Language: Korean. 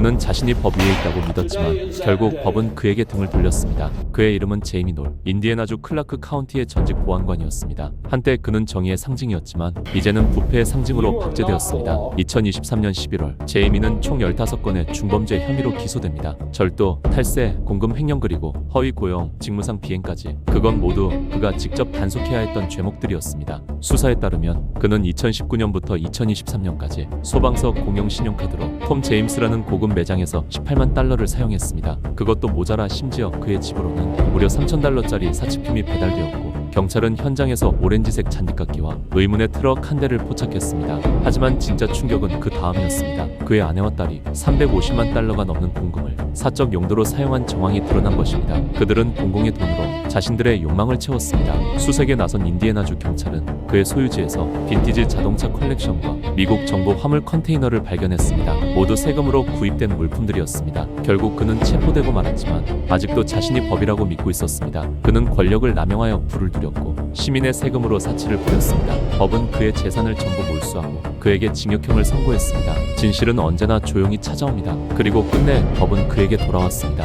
그는 자신이 법 위에 있다고 믿었지만 결국 법은 그에게 등을 돌렸습니다. 그의 이름은 제이미 놀, 인디애나주 클라크 카운티의 전직 보안관이었습니다. 한때 그는 정의의 상징이었지만 이제는 부패의 상징으로 박제되었습니다. 2023년 11월 제이미는 총 15건의 중범죄 혐의로 기소됩니다. 절도, 탈세, 공금 횡령 그리고 허위 고용, 직무상 비행까지 그건 모두 그가 직접 단속해야 했던 죄목들이었습니다. 수사에 따르면 그는 2019년부터 2023년까지 소방서 공용 신용카드로 톰 제임스라는 고급 매장에서 18만 달러를 사용했습니다. 그것도 모자라 심지어 그의 집으로는 무려 3천 달러짜리 사치품이 배달되었고 경찰은 현장에서 오렌지색 잔디깎기와 의문의 트럭 한 대를 포착했습니다. 하지만 진짜 충격은 그 다음이었습니다. 그의 아내와 딸이 350만 달러가 넘는 공금을 사적 용도로 사용한 정황이 드러난 것입니다. 그들은 공공의 돈으로 자신들의 욕망을 채웠습니다. 수색에 나선 인디애나주 경찰은 그의 소유지에서 빈티지 자동차 컬렉션과 미국 정보 화물 컨테이너를 발견했습니다. 모두 세금으로 구입된 물품들이었습니다. 결국 그는 체포되고 말았지만 아직도 자신이 법이라고 믿고 있었습니다. 그는 권력을 남용하여 불을 들였고 시민의 세금으로 사치를 부렸습니다. 법은 그의 재산을 전부 몰수하고 그에게 징역형을 선고했습니다. 진실은 언제나 조용히 찾아옵니다. 그리고 끝내 법은 그에게 돌아왔습니다.